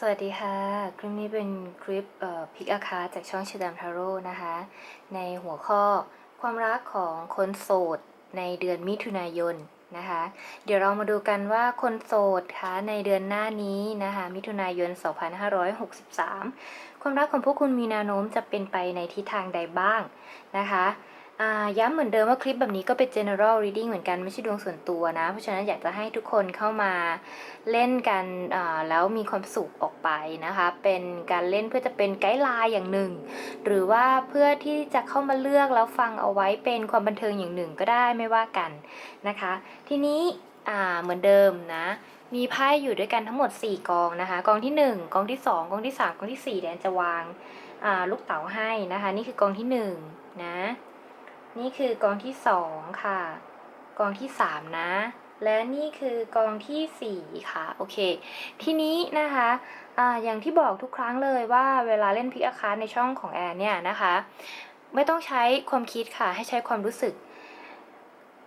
สวัสดีค่ะ คลิปนี้เป็นคลิปเอ่อพิกอาคาจากช่องชิดามทาโร่นะคะ ในหัวข้อความรักของคนโสดในเดือนมิถุนายนนะคะ เดี๋ยวเรามาดูกันว่าคนโสดคะในเดือนหน้านี้นะคะ มิถุนายน 2563 ความรักของพวกคุณมีแนวโน้มจะเป็นไปในทิศทางใดบ้างนะคะ ย้ำเหมือนเดิมว่าคลิปแบบนี้ก็เป็น general reading เหมือนกันไม่ใช่ดวงส่วนตัวนะ เพราะฉะนั้นอยากจะให้ทุกคนเข้ามาเล่นกันแล้วมีความสุขออกไปนะคะ เป็นการเล่นเพื่อจะเป็นไกด์ไลน์อย่างหนึ่ง หรือว่าเพื่อที่จะเข้ามาเลือกแล้วฟังเอาไว้เป็นความบันเทิงอย่างหนึ่งก็ได้ไม่ว่ากันนะคะ ทีนี้เหมือนเดิมนะ มีไพ่อยู่ด้วยกันทั้งหมด 4 กองนะคะ กองที่ 1 กองที่ 2 กองที่ 3 กองที่4เดี๋ยวแอนจะวางลูกเต๋าให้นะคะ นี่คือกองที่1นะ นี่คือกองที่2ค่ะ กองที่3นะ และนี่คือกองที่สี่ค่ะ โอเค ทีนี้นะคะอ่าอย่างที่บอกทุกครั้งเลยว่าเวลาเล่นพิกอาคาในช่องของแอนเนี่ยนะคะ ไม่ต้องใช้ความคิดค่ะ ให้ใช้ความรู้สึก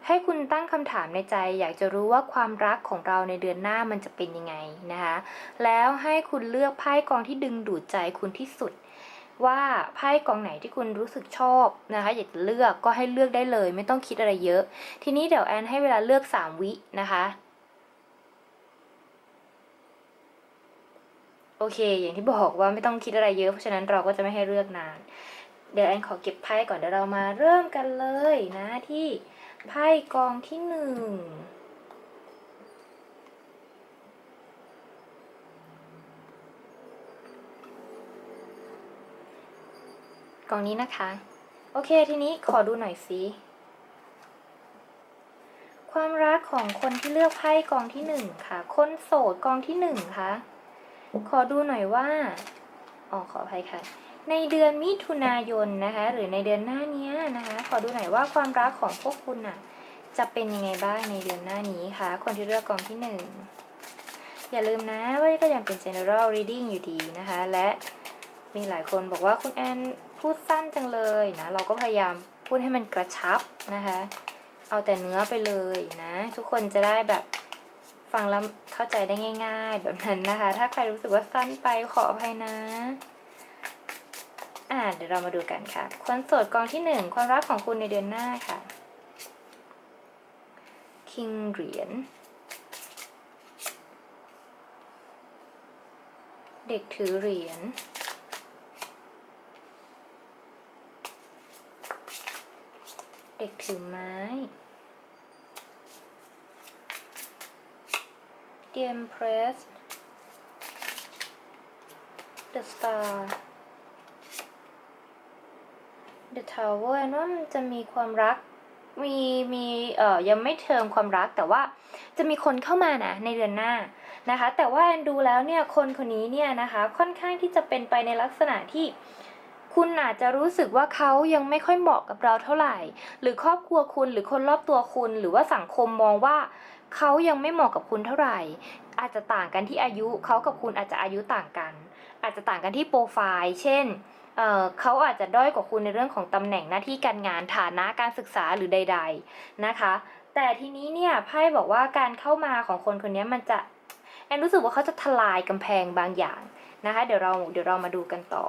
ให้คุณตั้งคำถามในใจ อยากจะรู้ว่าความรักของเราในเดือนหน้ามันจะเป็นยังไงนะคะ แล้วให้คุณเลือกไพ่กองที่ดึงดูดใจคุณที่สุด ว่าไพ่กองไหนที่คุณรู้สึกชอบนะคะอยากเลือกก็ให้เลือกได้เลย ไม่ต้องคิดอะไรเยอะ ทีนี้เดี๋ยวแอนให้เวลาเลือก 3 วินะคะโอเค อย่างที่บอกว่าไม่ต้องคิดอะไรเยอะ เพราะฉะนั้นเราก็จะไม่ให้เลือกนาน เดี๋ยวแอนขอเก็บไพ่ก่อนเดี๋ยวเรามาเริ่มกันเลยนะที่ไพ่กองที่หนึ่ง กองนี้นะคะ โอเคทีนี้ขอดูหน่อยสิความรักของคนที่เลือกไพ่กองที่หนึ่งค่ะ คนโสดกองที่หนึ่งค่ะ ขอดูหน่อยว่าอ๋อขออภัยค่ะ ในเดือนมิถุนายนนะคะ หรือในเดือนหน้านี้นะคะ ขอดูหน่อยว่าความรักของพวกคุณน่ะ จะเป็นยังไงบ้างในเดือนหน้านี้คะคนที่เลือกกองที่หนึ่งอย่าลืมนะว่าก็ยังเป็น general reading อยู่ดีนะคะ และมีหลายคนบอกว่าคุณแอน พูดสั้นจังเลยนะ เราก็พยายามพูดให้มันกระชับนะคะ เอาแต่เนื้อไปเลยนะ ทุกคนจะได้แบบฟังแล้วเข้าใจได้ง่าย ๆ แบบนั้นนะคะ ถ้าใครรู้สึกว่าสั้นไปขออภัยนะ อ่าเดี๋ยวเรามาดูกันค่ะ คนโสดกองที่หนึ่งความรักของคุณในเดือนหน้าค่ะ คิงเหรียญเด็กถือเหรียญ เด็กถือไม้ The Empress The Star The Tower แอนว่ามันจะมีความรักมีมีเอ่อยังไม่เทิงความรักแต่ว่าจะมีคนเข้ามานะในเดือนหน้านะคะ แต่ว่าแอนดูแล้วเนี่ยคนคนนี้เนี่ยนะคะค่อนข้างที่จะเป็นไปในลักษณะที่ คุณอาจจะรู้สึกว่าเขายังไม่ค่อยเหมาะกับเราเท่าไหร่ หรือครอบครัวคุณหรือคนรอบตัวคุณ หรือว่าสังคมมองว่าเขายังไม่เหมาะกับคุณเท่าไหร่ อาจจะต่างกันที่อายุเขากับคุณอาจจะอายุต่างกัน อาจจะต่างกันที่โปรไฟล์ เช่นเเขาอาจจะด้อยกว่าคุณในเรื่องของตำแหน่งหน้าที่การงานฐานะการศึกษาหรือใด ๆนะคะ แต่ทีนี้เนี่ยไพ่บอกว่าการเข้ามาของคนคนนี้มันจะแอนรู้สึกว่าเขาจะทลายกำแพงบางอย่างนะคะ เดี๋ยวเราเดี๋ยวเรามาดูกันต่อ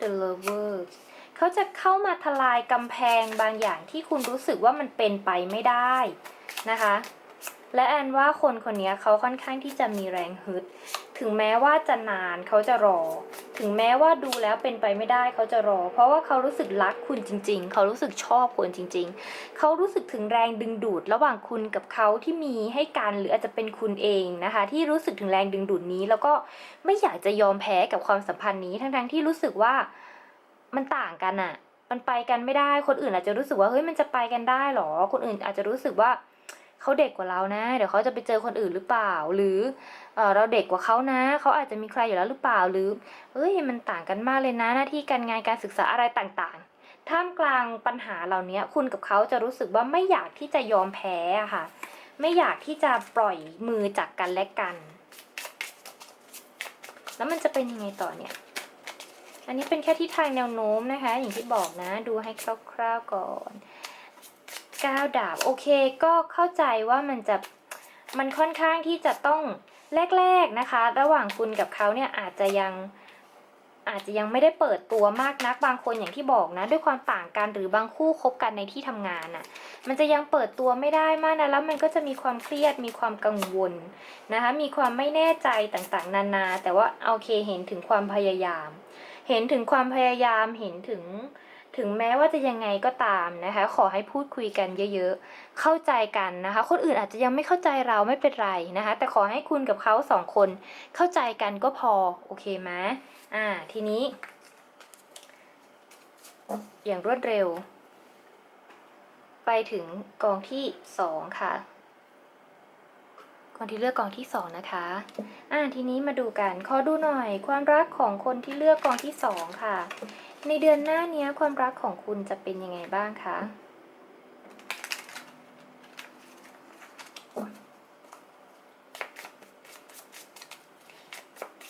The Lovers เขาจะเข้ามาทลายกำแพงบางอย่างที่คุณรู้สึกว่ามันเป็นไปไม่ได้นะคะ และแอนว่าคนคนนี้เขาค่อนข้างที่จะมีแรงฮึด ถึงแม้ว่าจะนานเขาจะรอ ถึงแม้ว่าดูแล้วเป็นไปไม่ได้เขาจะรอ เพราะว่าเขารู้สึกรักคุณจริง ๆ เขารู้สึกชอบคุณจริง ๆ เขารู้สึกถึงแรงดึงดูด ระหว่างคุณกับเขาที่มีให้กันหรืออาจจะเป็นคุณเองนะคะ ที่รู้สึกถึงแรงดึงดูดนี้ แล้วก็ไม่อยากจะยอมแพ้กับความสัมพันธ์นี้ ทั้งๆที่รู้สึกว่ามันต่างกันอะมันไปกันไม่ได้ คนอื่นอาจจะรู้สึกว่าเฮ้ยมันจะไปกันได้หรอ คนอื่นอาจจะรู้สึกว่า เขาเด็กกว่าเรานะ เดี๋ยวเขาจะไปเจอคนอื่นหรือเปล่า หรือเออเราเด็กกว่าเขานะ เขาอาจจะมีใครอยู่แล้วหรือเปล่าหรือเอ้ยมันต่างกันมากเลยนะ หน้าที่การงานการศึกษาอะไรต่างๆ ท่ามกลางปัญหาเหล่านี้คุณกับเขาจะรู้สึกว่าไม่อยากที่จะยอมแพ้ค่ะ ไม่อยากที่จะปล่อยมือจากกันและกัน แล้วมันจะเป็นยังไงต่อเนี่ยอันนี้เป็นแค่ทิศทางแนวโน้มนะคะ อย่างที่บอกนะ ดูให้คร่าวๆก่อน ก้าดาบ โอเคก็เข้าใจว่ามันจะมันค่อนข้างที่จะต้องแรกๆนะคะ ระหว่างคุณกับเขาเนี่ยอาจจะยังอาจจะยังไม่ได้เปิดตัวมากนักบางคนอย่างที่บอกนะ ด้วยความต่างกันหรือบางคู่คบกันในที่ทำงานน่ะ มันจะยังเปิดตัวไม่ได้มากนะแล้วมันก็จะมีความเครียดมีความกังวลนะคะ มีความไม่แน่ใจต่างๆ นานา แต่ว่าโอเคเห็นถึงความพยายาม เห็นถึงความพยายามเห็นถึง ถึงแม้ว่าจะยังไงก็ตามนะคะ ขอให้พูดคุยกันเยอะๆ เข้าใจกันนะคะ คนอื่นอาจจะยังไม่เข้าใจเราไม่เป็นไรนะคะ แต่ขอให้คุณกับเขาสองคนเข้าใจกันก็พอ โอเคไหมอ่า ทีนี้ อย่างรวดเร็ว ไปถึงกองที่สองค่ะคนที่เลือกกองที่สองนะคะ อ่าทีนี้มาดูกัน ขอดูหน่อย ความรักของคนที่เลือกกองที่สองค่ะ ในเดือนหน้าเนี้ยความรักของคุณจะเป็นยังไงบ้างคะ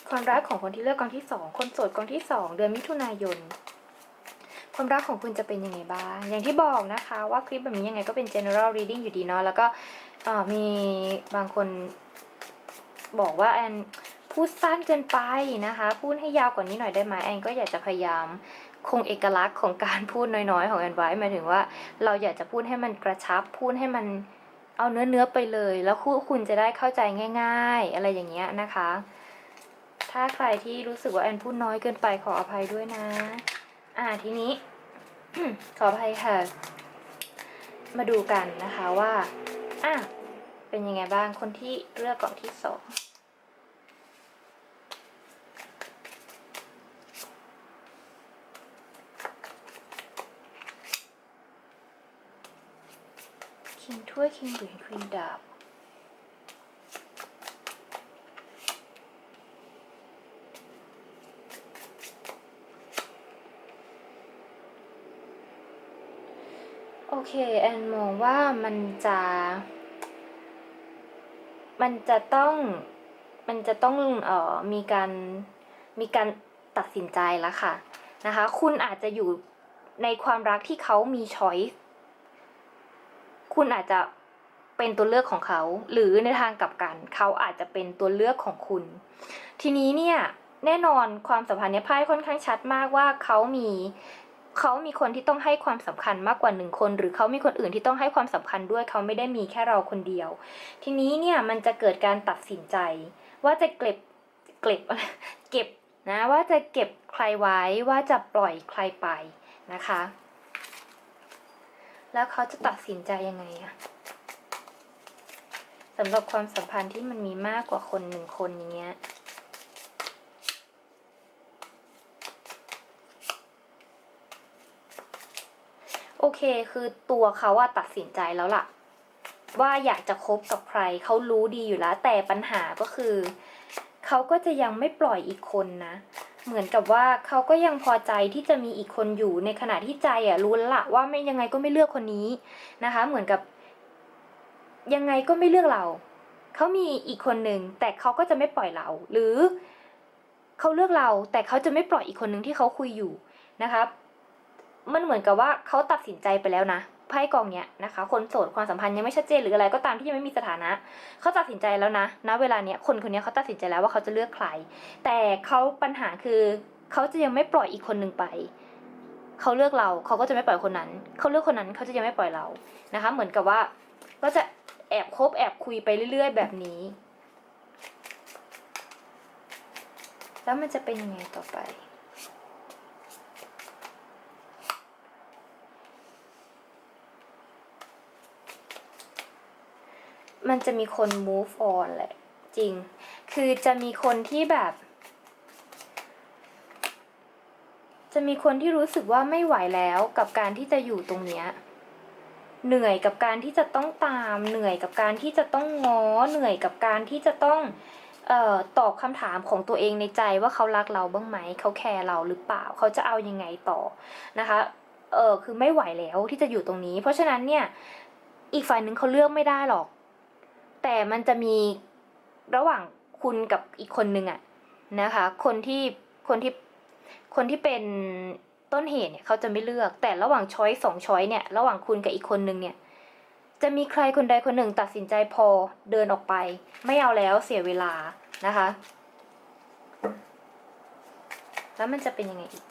ความรักของคนที่เลือกกองที่สองคนโสดกองที่สองเดือนมิถุนายน ความรักของคุณจะเป็นยังไงบ้าง อย่างที่บอกนะคะว่าคลิปแบบนี้ยังไงก็เป็น general reading อยู่ดีเนาะแล้วก็มีบางคนบอกว่าแอน พูดสั้นเกินไปนะคะ พูดให้ยาวกว่านี้หน่อยได้ไหมแอนก็อยากจะพยายามคงเอกลักษณ์ของการพูดน้อยๆ ของแอนไว้หมายถึงว่า เราอยากจะพูดให้มันกระชับ พูดให้มันเอาเนื้อเนื้อๆไปเลย แล้วคู่คุณจะได้เข้าใจง่าย ๆ อะไรอย่างเงี้ยนะคะ ถ้าใครที่รู้สึกว่าแอนพูดน้อยเกินไปขออภัยด้วยนะ อ่าทีนี้ ขออภัยค่ะ มาดูกันนะคะว่าอะเป็นยังไงบ้างคนที่เลือกกล่องที่สอง คิง ถ้วยคิงเหรียญควีนดาบโอเค แอนมองว่ามันจะ มันจะต้อง มันจะต้องเอ่อมีการ มีการตัดสินใจแล้วค่ะนะคะ คุณอาจจะอยู่ในความรักที่เขามีช้อยส์ คุณอาจจะเป็นตัวเลือกของเขา หรือในทางกลับกัน เขาอาจจะเป็นตัวเลือกของคุณ ทีนี้เนี่ยแน่นอนความสัมพันธ์เนี่ยไพ่ค่อนข้างชัดมากว่าเขามีเขามีคนที่ต้องให้ความสำคัญมากกว่าหนึ่งคน หรือเขามีคนอื่นที่ต้องให้ความสำคัญด้วยเขาไม่ได้มีแค่เราคนเดียว ทีนี้เนี่ยมันจะเกิดการตัดสินใจ ว่าจะเก็บเก็บเก็บนะว่าจะเก็บใครไว้ว่าจะปล่อยใครไปนะคะ แล้วเขาจะตัดสินใจยังไงอะสำหรับความสัมพันธ์ที่มันมีมากกว่าคนหนึ่งคนอย่างเงี้ยโอเคคือตัวเขาอะตัดสินใจแล้วล่ะ ว่าอยากจะคบกับใครเขารู้ดีอยู่แล้ว แต่ปัญหาก็คือ เขาก็จะยังไม่ปล่อยอีกคนนะ เหมือนกับว่าเขาก็ยังพอใจที่จะมีอีกคนอยู่ในขณะที่ใจอะรู้แล้วละว่าไม่ยังไงก็ไม่เลือกคนนี้นะคะ เหมือนกับยังไงก็ไม่เลือกเรา เขามีอีกคนหนึ่งแต่เขาก็จะไม่ปล่อยเรา หรือเขาเลือกเราแต่เขาจะไม่ปล่อยอีกคนหนึ่งที่เขาคุยอยู่นะคะ มันเหมือนกับว่าเขาตัดสินใจไปแล้วนะ ไพ่กองเนี้ยนะคะ คนโสดความสัมพันธ์ยังไม่ชัดเจนหรืออะไรก็ตามที่ยังไม่มีสถานะ เขาตัดสินใจแล้วนะณเวลาเนี้ยคนคนนี้เขาตัดสินใจแล้วว่าเขาจะเลือกใคร แต่เขาปัญหาคือเขาจะยังไม่ปล่อยอีกคนหนึ่งไปเขาเลือกเราเขาก็จะไม่ปล่อยคนนั้น เขาเลือกคนนั้นเขาจะยังไม่ปล่อยเรานะคะ เหมือนกับว่า ก็จะแอบคบแอบคุยไปเรื่อย ๆ แบบนี้ แล้วมันจะเป็นยังไงต่อไป มันจะมีคน move on แหละ จริง คือจะมีคนที่แบบ จะมีคนที่รู้สึกว่าไม่ไหวแล้วกับการที่จะอยู่ตรงเนี้ยเหนื่อยกับการที่จะต้องตาม เหนื่อยกับการที่จะต้องง้อเหนื่อยกับการที่จะต้องเออตอบคำถามของตัวเองในใจว่าเขารักเราบ้างไหม เขาแคร์เราหรือเปล่า เขาจะเอายังไงต่อนะคะเออคือไม่ไหวแล้วที่จะอยู่ตรงนี้ เพราะฉะนั้นเนี่ยอีกฝ่ายหนึ่งเขาเลือกไม่ได้หรอก แต่มันจะมีระหว่างคุณกับอีกคนนึงอะนะคะ คนที่คนที่คนที่เป็นต้นเหตุเนี่ยเขาจะไม่เลือก แต่ระหว่างช้อยสองช้อยเนี่ยระหว่างคุณกับอีกคนนึงเนี่ยจะมีใครคนใดคนหนึ่งตัดสินใจพอเดินออกไป ไม่เอาแล้วเสียเวลานะคะ แล้วมันจะเป็นยังไงอีก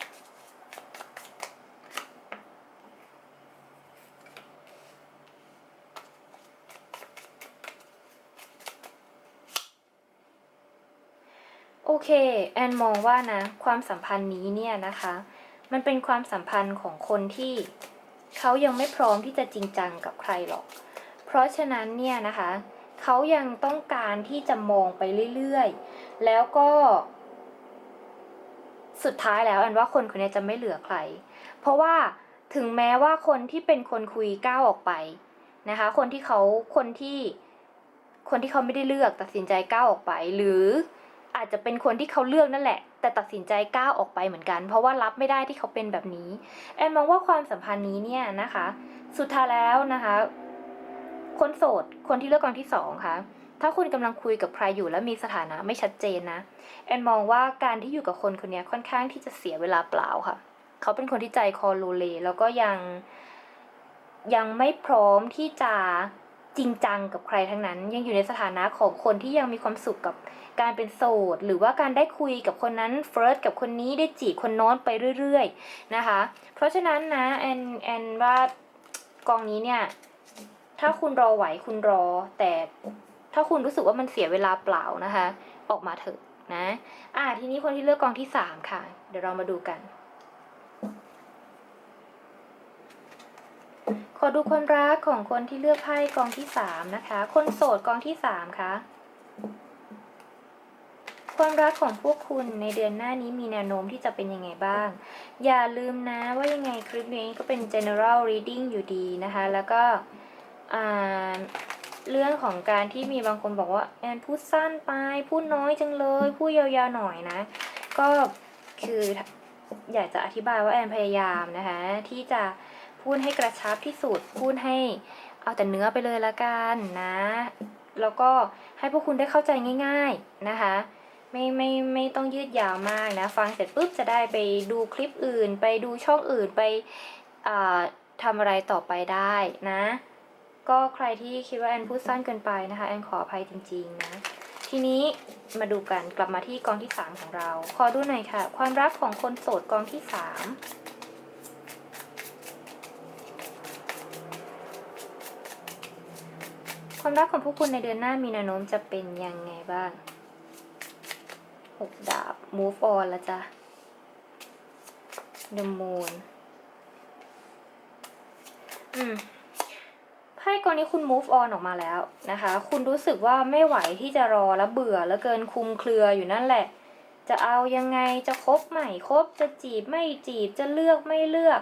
โอเค แอนมองว่านะ ความสัมพันธ์นี้เนี่ยนะคะ มันเป็นความสัมพันธ์ของคนที่เขายังไม่พร้อมที่จะจริงจังกับใครหรอก เพราะฉะนั้นเนี่ยนะคะ เขายังต้องการที่จะมองไปเรื่อยๆ แล้วก็ สุดท้ายแล้วแอนว่าคนคนนี้จะไม่เหลือใคร เพราะว่าถึงแม้ว่าคนที่เป็นคนคุยก้าวออกไปนะคะ คนที่เขาคนที่คนที่เขาไม่ได้เลือกตัดสินใจก้าวออกไป หรือ อาจจะเป็นคนที่เขาเลือกนั่นแหละ แต่ตัดสินใจก้าวออกไปเหมือนกัน เพราะว่ารับไม่ได้ที่เขาเป็นแบบนี้แอนมองว่าความสัมพันธ์นี้เนี่ยนะคะ สุดท้ายแล้วนะคะ คนโสดคนที่เลือกกองที่สองค่ะถ้าคุณกำลังคุยกับใครอยู่แล้วมีสถานะไม่ชัดเจนนะแอนมองว่าการที่อยู่กับคนคนนี้ค่อนข้างที่จะเสียเวลาเปล่าค่ะ เขาเป็นคนที่ใจคอโลเลแล้วก็ยังยังไม่พร้อมที่จะ จริงจังกับใครทั้งนั้น ยังอยู่ในสถานะของคนที่ยังมีความสุขกับการเป็นโสด หรือว่าการได้คุยกับคนนั้นเฟิร์สกับคนนี้ได้จีบคนโน้นไปเรื่อย ๆ นะคะ เพราะฉะนั้นนะแอนแอนว่ากองนี้เนี่ย ถ้าคุณรอไหวคุณรอ แต่ถ้าคุณรู้สึกว่ามันเสียเวลาเปล่านะคะ ออกมาเถอะนะ อ่าทีนี้คนที่เลือกกองที่สามค่ะ เดี๋ยวเรามาดูกัน ขอดูความรักของคนที่เลือกไพ่กองที่สามนะคะ คนโสดกองที่สามคะความรักของพวกคุณในเดือนหน้านี้มีแนวโน้มที่จะเป็นยังไงบ้าง อย่าลืมนะว่ายังไงคลิปนี้ก็เป็น general reading อยู่ดีนะคะ แล้วก็เรื่องของการที่มีบางคนบอกว่าแอนพูดสั้นไป พูดน้อยจังเลย พูดยาวๆหน่อยนะ ก็คืออยากจะอธิบายว่าแอนพยายามนะคะที่จะ พูดให้กระชับที่สุด พูดให้เอาแต่เนื้อไปเลยละกันนะ แล้วก็ให้พวกคุณได้เข้าใจง่าย ๆนะคะ ไม่ไม่ไม่ต้องยืดยาวมากนะ ฟังเสร็จปุ๊บจะได้ไปดูคลิปอื่น ไปดูช่องอื่นไปทำอะไรต่อไปได้นะ ก็ใครที่คิดว่าแอนพูดสั้นเกินไปนะคะ แอนขออภัยจริงๆนะทีนี้มาดูกันกลับมาที่กองที่ 3 ของเรา ขอดูหน่อยค่ะ ความรักของคนโสดกองที่ 3 ความรักของพวกคุณในเดือนหน้ามีแนวโน้มจะเป็นยังไงบ้างหกดาบ move on แล้วจ้ะ the moon อืมไพ่กองนี้คุณ move on ออกมาแล้วนะคะ คุณรู้สึกว่าไม่ไหวที่จะรอแล้วเบื่อแล้วเกินคุมเครืออยู่นั่นแหละ จะเอายังไงจะคบใหม่คบจะจีบไม่จีบจะเลือกไม่เลือก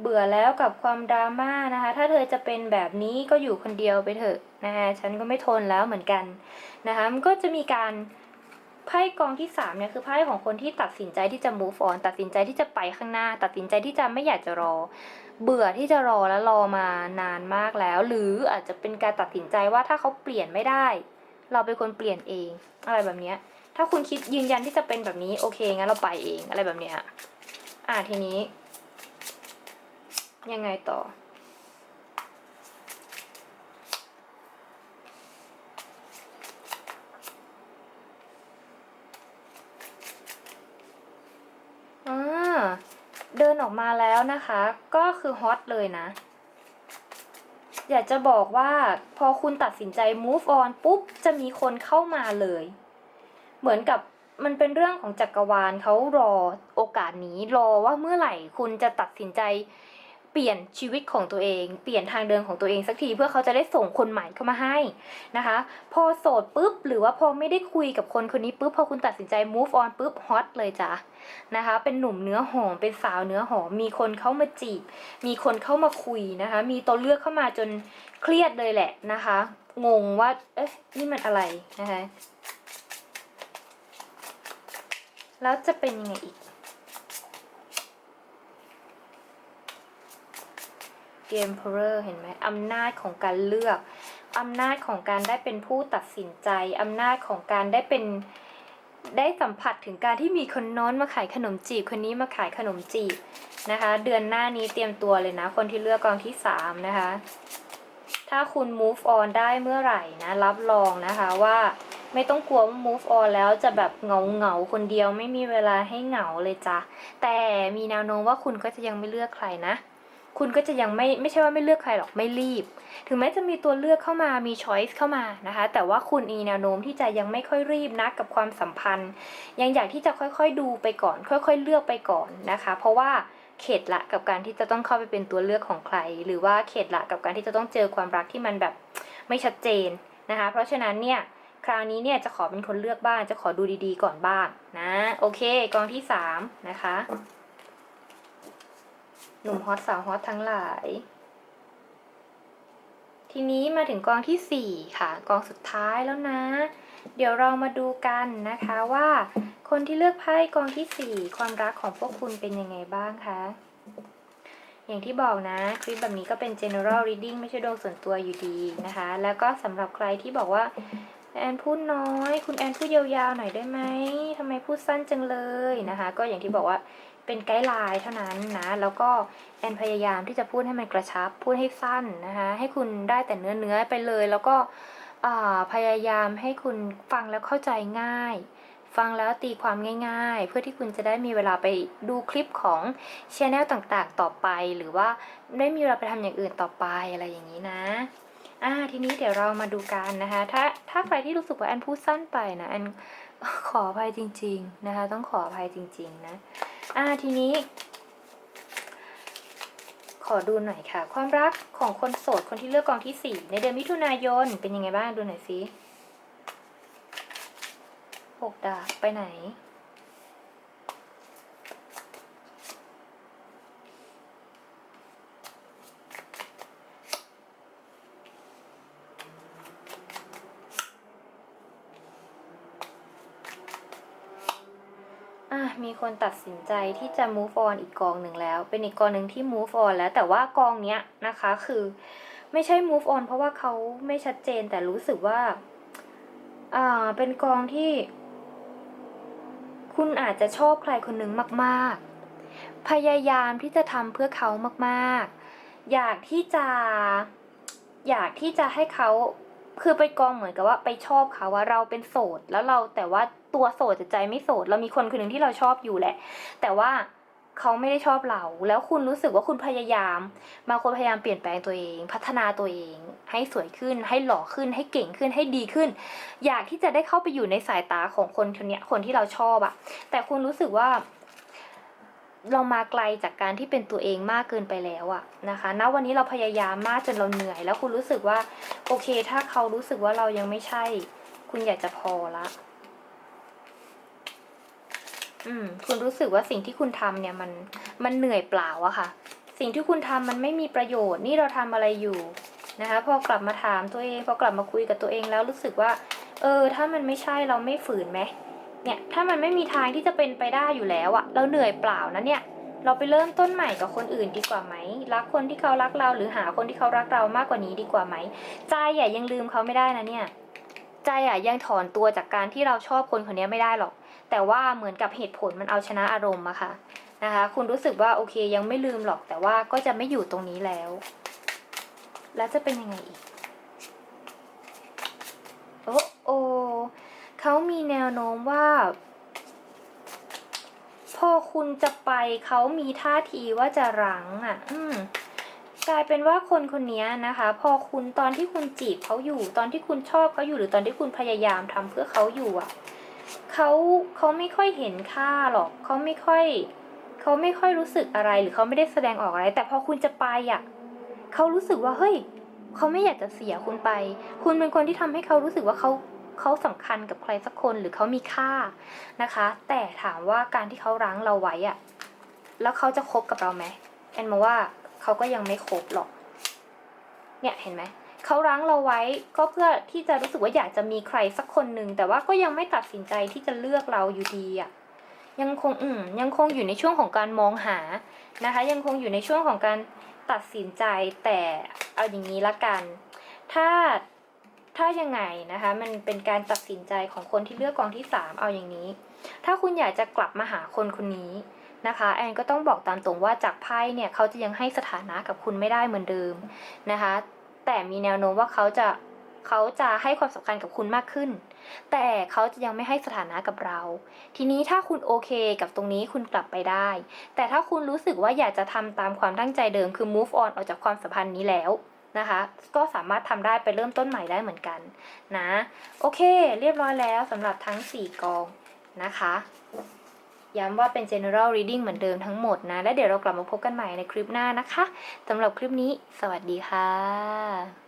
เบื่อแล้วกับความดราม่านะคะ ถ้าเธอจะเป็นแบบนี้ก็อยู่คนเดียวไปเถอะนะคะฉันก็ไม่ทนแล้วเหมือนกันนะคะมันก็จะมีการไพ่กองที่สามเนี่ยคือไพ่ของคนที่ตัดสินใจที่จะ move on ตัดสินใจที่จะไปข้างหน้า ตัดสินใจที่จะไม่อยากจะรอ เบื่อที่จะรอแล้วรอมานานมากแล้ว หรืออาจจะเป็นการตัดสินใจว่าถ้าเขาเปลี่ยนไม่ได้ เราเป็นคนเปลี่ยนเอง อะไรแบบเนี้ยถ้าคุณคิดยืนยันที่จะเป็นแบบนี้โอเคงั้นเราไปเองอะไรแบบเนี้ยอ่าทีนี้ ยังไงต่อ อ่า เดินออกมาแล้วนะคะ ก็คือฮอตเลยนะ อยากจะบอกว่าพอคุณตัดสินใจ move on ปุ๊บ จะมีคนเข้ามาเลย เหมือนกับมันเป็นเรื่องของจักรวาลเขารอโอกาสนี้รอว่าเมื่อไหร่คุณจะตัดสินใจ เปลี่ยนชีวิตของตัวเอง เปลี่ยนทางเดินของตัวเองสักทีเพื่อเขาจะได้ส่งคนใหม่เข้ามาให้นะคะ พอโสดปุ๊บหรือว่าพอไม่ได้คุยกับคนคนนี้ปุ๊บพอคุณตัดสินใจ move on ปุ๊บฮอตเลยจ้ะนะคะ เป็นหนุ่มเนื้อหอมเป็นสาวเนื้อหอมมีคนเข้ามาจีบ มีคนเข้ามาคุยนะคะ มีตัวเลือกเข้ามาจนเครียดเลยแหละนะคะ งงว่าเอ๊ะนี่มันอะไรนะคะแล้วจะเป็นยังไงอีก เกมเพลอร์เห็นไหมอำนาจของการเลือกอำนาจของการได้เป็นผู้ตัดสินใจอำนาจของการได้เป็นได้สัมผัสถึงการที่มีคนโน้นมาขายขนมจีบคนนี้มาขายขนมจีบนะคะ เดือนหน้านี้เตรียมตัวเลยนะ คนที่เลือกกองที่สามนะคะ ถ้าคุณ move on ได้เมื่อไหร่นะ รับรองนะคะว่าไม่ต้องกลัวว่า move on แล้วจะแบบเหงาเหงาๆคนเดียวไม่มีเวลาให้เหงาเลยจ้ะแต่มีแนวโน้มว่าคุณก็จะยังไม่เลือกใครนะ คุณก็จะยังไม่ไม่ใช่ว่าไม่เลือกใครหรอกไม่รีบ ถึงแม้จะมีตัวเลือกเข้ามามี choice เข้ามานะคะ แต่ว่าคุณมีแนวโน้มที่จะยังไม่ค่อยรีบนะกับความสัมพันธ์ ยังอยากที่จะค่อยๆดูไปก่อน ค่อยๆ เลือกไปก่อนนะคะ เพราะว่าเข็ดละกับการที่จะต้องเข้าไปเป็นตัวเลือกของใคร หรือว่าเข็ดละกับการที่จะต้องเจอความรักที่มันแบบไม่ชัดเจนนะคะ เพราะฉะนั้นเนี่ยคราวนี้เนี่ยจะขอเป็นคนเลือกบ้างจะขอดูดีๆก่อนบ้างนะ โอเคกองที่สามนะคะ หนุ่มฮอตสาวฮอตทั้งหลาย ทีนี้มาถึงกองที่สี่ค่ะ กองสุดท้ายแล้วนะ เดี๋ยวเรามาดูกันนะคะว่า คนที่เลือกไพ่กองที่สี่ความรักของพวกคุณเป็นยังไงบ้างคะอย่างที่บอกนะ คลิปแบบนี้ก็เป็น general reading ไม่ใช่ดวงส่วนตัวอยู่ดีนะคะ แล้วก็สำหรับใครที่บอกว่าแอนพูดน้อย คุณแอนพูดยาวๆหน่อยได้ไหมทำไมพูดสั้นจังเลยนะคะ ก็อย่างที่บอกว่า เป็นไกด์ไลน์เท่านั้นนะ แล้วก็แอนพยายามที่จะพูดให้มันกระชับ พูดให้สั้นนะคะ ให้คุณได้แต่เนื้อเนื้อไปเลย แล้วก็พยายามให้คุณฟังแล้วเข้าใจง่าย ฟังแล้วตีความง่าย ๆ เพื่อที่คุณจะได้มีเวลาไปดูคลิปของชแนลต่างๆ ต่อไป หรือว่าได้มีเวลาไปทำอย่างอื่นต่อไปอะไรอย่างนี้นะอ่าทีนี้เดี๋ยวเรามาดูกันนะคะ ถ้าถ้าใครที่รู้สึกว่าแอนพูดสั้นไปนะแอนขออภัยจริง ๆนะคะ ต้องขออภัยจริง ๆ นะ อ่าทีนี้ ขอดูหน่อยค่ะ ความรักของคนโสดคนที่เลือกกองที่สี่ในเดือนมิถุนายนเป็นยังไงบ้างดูหน่อยสิหกดาบไปไหน คนตัดสินใจที่จะ move on อีกกองหนึ่งแล้ว เป็นอีกกองหนึ่งที่ move on แล้ว แต่ว่ากองเนี้ยนะคะคือไม่ใช่ move on เพราะว่าเขาไม่ชัดเจนแต่รู้สึกว่าอ่าเป็นกองที่ คุณอาจจะชอบใครคนหนึ่งมาก ๆ พยายามที่จะทำเพื่อเขามาก ๆ อยากที่จะอยากที่จะให้เขา คือไปกองเหมือนกับว่าไปชอบเขาว่าเราเป็นโสดแล้วเราแต่ว่าตัวโสดแต่ใจไม่โสด เรามีคนคนหนึ่งที่เราชอบอยู่แหละ แต่ว่าเขาไม่ได้ชอบเรา แล้วคุณรู้สึกว่าคุณพยายามบางคนพยายามเปลี่ยนแปลงตัวเอง พัฒนาตัวเอง ให้สวยขึ้น ให้หล่อขึ้น ให้เก่งขึ้น ให้ดีขึ้น อยากที่จะได้เข้าไปอยู่ในสายตาของคนคนเนี้ยคนที่เราชอบอะแต่คุณรู้สึกว่า เรามาไกลจากการที่เป็นตัวเองมากเกินไปแล้วอะนะคะ ณ วันนี้เราพยายามมากจนเราเหนื่อย แล้วคุณรู้สึกว่า โอเค ถ้าเขารู้สึกว่าเรายังไม่ใช่ คุณอยากจะพอละ อืม คุณรู้สึกว่าสิ่งที่คุณทำเนี่ยมัน มันเหนื่อยเปล่าอะค่ะ สิ่งที่คุณทำมันไม่มีประโยชน์ นี่เราทำอะไรอยู่นะคะ พอกลับมาถามตัวเอง พอกลับมาคุยกับตัวเองแล้วรู้สึกว่า เออ ถ้ามันไม่ใช่เราไม่ฝืนไหม เนี่ยถ้ามันไม่มีทางที่จะเป็นไปได้อยู่แล้วอะเราเหนื่อยเปล่านะเนี่ย เราไปเริ่มต้นใหม่กับคนอื่นดีกว่าไหมรักคนที่เขารักเราหรือหาคนที่เขารักเรามากกว่านี้ดีกว่าไหมใจอะยังลืมเขาไม่ได้นะเนี่ยใจอะยังถอนตัวจากการที่เราชอบคนคนนี้ไม่ได้หรอก แต่ว่าเหมือนกับเหตุผลมันเอาชนะอารมณ์อะค่ะนะคะ คุณรู้สึกว่าโอเคยังไม่ลืมหรอก แต่ว่าก็จะไม่อยู่ตรงนี้แล้ว แล้วจะเป็นยังไงอีกโอ้โอ เขามีแนวโน้มว่า พอคุณจะไปเขามีท่าทีว่าจะรั้งอะ อืมกลายเป็นว่าคนคนนี้นะคะ พอคุณตอนที่คุณจีบเขาอยู่ ตอนที่คุณชอบเขาอยู่หรือตอนที่คุณพยายามทำเพื่อเขาอยู่อะเขาเขาไม่ค่อยเห็นค่าหรอกเขาไม่ค่อยเขาไม่ค่อยรู้สึกอะไรหรือเขาไม่ได้แสดงออกอะไร แต่พอคุณจะไปอะเขารู้สึกว่าเฮ้ยเขาไม่อยากจะเสียคุณไป คุณเป็นคนที่ทำให้เขารู้สึกว่าเขา เขาสำคัญกับใครสักคนหรือเขามีค่านะคะ แต่ถามว่าการที่เขารั้งเราไว้อะแล้วเขาจะคบกับเราไหมแอนมาว่าเขาก็ยังไม่คบหรอก เนี่ยเห็นไหมเขารั้งเราไว้ก็เพื่อที่จะรู้สึกว่าอยากจะมีใครสักคนหนึ่งแต่ว่าก็ยังไม่ตัดสินใจที่จะเลือกเราอยู่ดีอะยังคงอืมยังคงอยู่ในช่วงของการมองหานะคะ ยังคงอยู่ในช่วงของการตัดสินใจแต่เอาอย่างนี้ละกัน ถ้า ถ้ายังไงนะคะ มันเป็นการตัดสินใจของคนที่เลือกกองที่สามเอาอย่างนี้ ถ้าคุณอยากจะกลับมาหาคนคนนี้นะคะ แอนก็ต้องบอกตามตรงว่าจากไพ่เนี่ยเขาจะยังให้สถานะกับคุณไม่ได้เหมือนเดิมนะคะ แต่มีแนวโน้มว่าเขาจะเขาจะให้ความสำคัญกับคุณมากขึ้น แต่เขาจะยังไม่ให้สถานะกับเรา ทีนี้ถ้าคุณโอเคกับตรงนี้คุณกลับไปได้ แต่ถ้าคุณรู้สึกว่าอยากจะทำตามความตั้งใจเดิมคือ move on ออกจากความสัมพันธ์นี้แล้ว นะคะ ก็สามารถทำได้ไปเริ่มต้นใหม่ได้เหมือนกันนะ โอเค เรียบร้อยแล้วสำหรับทั้ง 4 กองนะคะ ย้ำว่าเป็น general reading เหมือนเดิมทั้งหมดนะ และเดี๋ยวเรากลับมาพบกันใหม่ในคลิปหน้านะคะสำหรับคลิปนี้ สวัสดีค่ะ